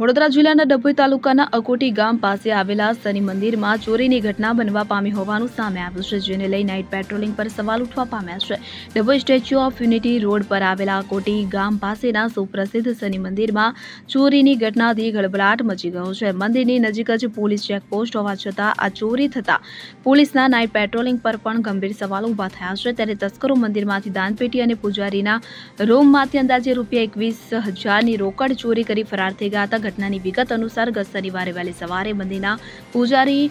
વડોદરા જિલ્લાના ડભોઈ તાલુકાના અકોટી ગામ પાસે આવેલા શનિ મંદિરમાં ચોરીની ઘટના બનવા પામી હોવાનું સામે આવ્યું છે, જેને લઈ નાઇટ પેટ્રોલિંગ પર સવાલ ઉઠવા પામ્યા છે. Dabhoi Statue of Unity road પર આવેલા અકોટી ગામ પાસેના સુપ્રસિદ્ધ શનિ મંદિરમાં ચોરીની ઘટનાથી ગડબડાટ મચી ગયો છે. મંદિરની નજીક જ પોલીસ ચેકપોસ્ટ હોવા છતાં આ ચોરી થતાં પોલીસના નાઇટ પેટ્રોલિંગ પર પણ ગંભીર સવાલો ઊભા થયા છે. ત્યારે તસ્કરો મંદિરમાંથી દાનપેટી અને પૂજારીના રૂમમાંથી અંદાજે રૂપિયા એકવીસ હજારની રોકડ ચોરી કરી ફરાર થઈ ગયા હતા. ઘટનાની વિગત અનુસાર ગત શનિવારે વહેલી સવારે મંદિરના પૂજારી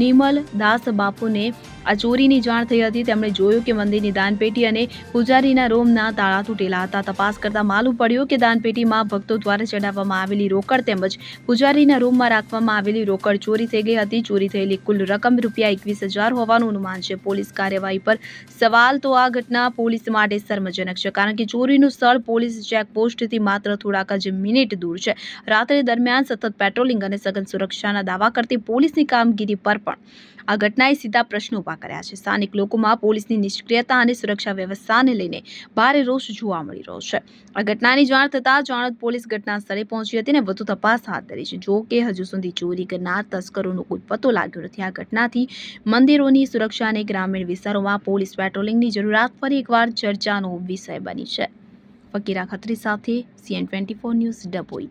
નિમલ દાસ બાપુને આ ચોરીની જાણ થઈ હતી. તેમણે જોયું કે મંદિરની દાનપેટી અને પૂજારીના રૂમના તાળા તૂટેલા હતા. તપાસ કરતા માલુમ પડ્યું કે દાનપેટીમાં ભક્તો દ્વારા ચડાવવામાં આવેલી રોકડ તેમજ પૂજારીના રૂમમાં રાખવામાં આવેલી રોકડ ચોરી થઈ ગઈ હતી. ચોરી થયેલી કુલ રકમ રૂપિયા એકવીસ હજાર હોવાનું અનુમાન છે. પોલીસ કાર્યવાહી પર સવાલ તો આ ઘટના પોલીસ માટે શર્મજનક છે, કારણ કે ચોરીનું સ્થળ પોલીસ ચેકપોસ્ટથી માત્ર થોડાક જ મિનિટ દૂર છે. રાત્રે દરમિયાન સતત પેટ્રોલિંગ અને સઘન સુરક્ષાના દાવા કરતી પોલીસની કામગીરી પર પણ આ ઘટનાએ સીધા પ્રશ્નો ઊભા કર્યા છે. સ્થાનિક લોકોમાં પોલીસની નિષ્ક્રિયતા અને સુરક્ષા વ્યવસ્થાને લઈને ભારે રોષ જોવા મળી રહ્યો છે. આ ઘટનાની જાણ થતાં જાણત પોલીસ ઘટના સ્થળે પહોંચી હતી અને વધુ તપાસ હાથ ધરી છે. જો કે હજુ સુધી ચોરી કરનાર તસ્કરોનો કોઈ પતો લાગ્યો નથી. આ ઘટનાથી મંદિરોની સુરક્ષા અને ગ્રામીણ વિસ્તારોમાં પોલીસ પેટ્રોલિંગની જરૂરિયાત ફરી એકવાર ચર્ચાનો વિષય બની છે. ફકીરા ખત્રી સાથે CN twenty four news Dabhoi.